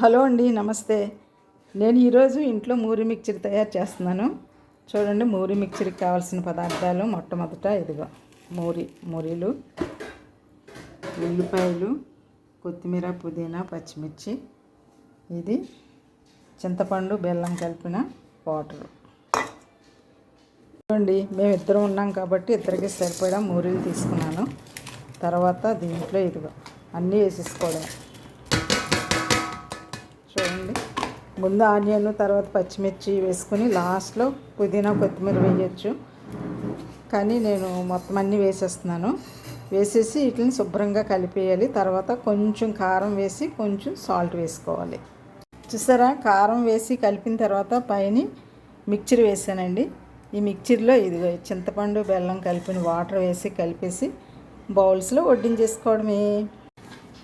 Hello అండి నమస్తే. నేను ఈరోజు ఇంట్లో మూరి మిక్చర్ తయారు చేస్తున్నాను. చూడండి మూరి మిక్చర్కి కావాల్సిన పదార్థాలు మొట్టమొదట ఇదిగో మూరి మూరీలు ఉల్లిపాయలు కొత్తిమీర పుదీనా పచ్చిమిర్చి ఇది చింతపండు బెల్లం కలిపిన వాటరు. చూడండి మేము ఇద్దరం ఉన్నాం కాబట్టి ఇద్దరికి సరిపడా మూరీలు తీసుకున్నాను. తర్వాత దీంట్లో ఇదిగో అన్నీ వేసేసుకోవడం చూడండి ముందు ఆనియన్ తర్వాత పచ్చిమిర్చి వేసుకుని లాస్ట్లో పుదీనా కొత్తిమీర వేయచ్చు. కానీ నేను మొత్తం అన్నీ వేసేస్తున్నాను. వేసేసి వీటిని శుభ్రంగా కలిపేయాలి. తర్వాత కొంచెం కారం వేసి కొంచెం సాల్ట్ వేసుకోవాలి. చూసారా? కారం వేసి కలిపిన తర్వాత పైన మిక్చర్ వేసానండి. ఈ మిక్చర్లో ఇది చింతపండు బెల్లం కలిపిన వాటర్ వేసి కలిపేసి బౌల్స్లో వడ్డించేసుకోవడమే.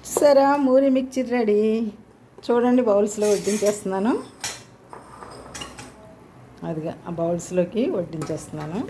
చూసారా? మూరి మిక్చర్ రెడీ. చూడండి బౌల్స్లో వడ్డించేస్తున్నాను. అదిగా ఆ బౌల్స్లోకి వడ్డించేస్తున్నాను.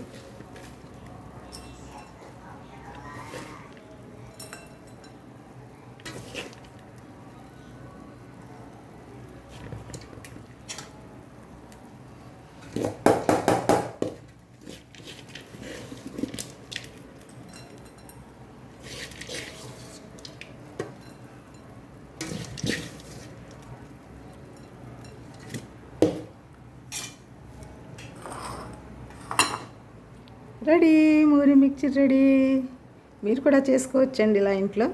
రెడీ మూరి మిక్చర్ రెడీ. మీరు కూడా చేసుకోవచ్చండి ఇలా ఇంట్లో.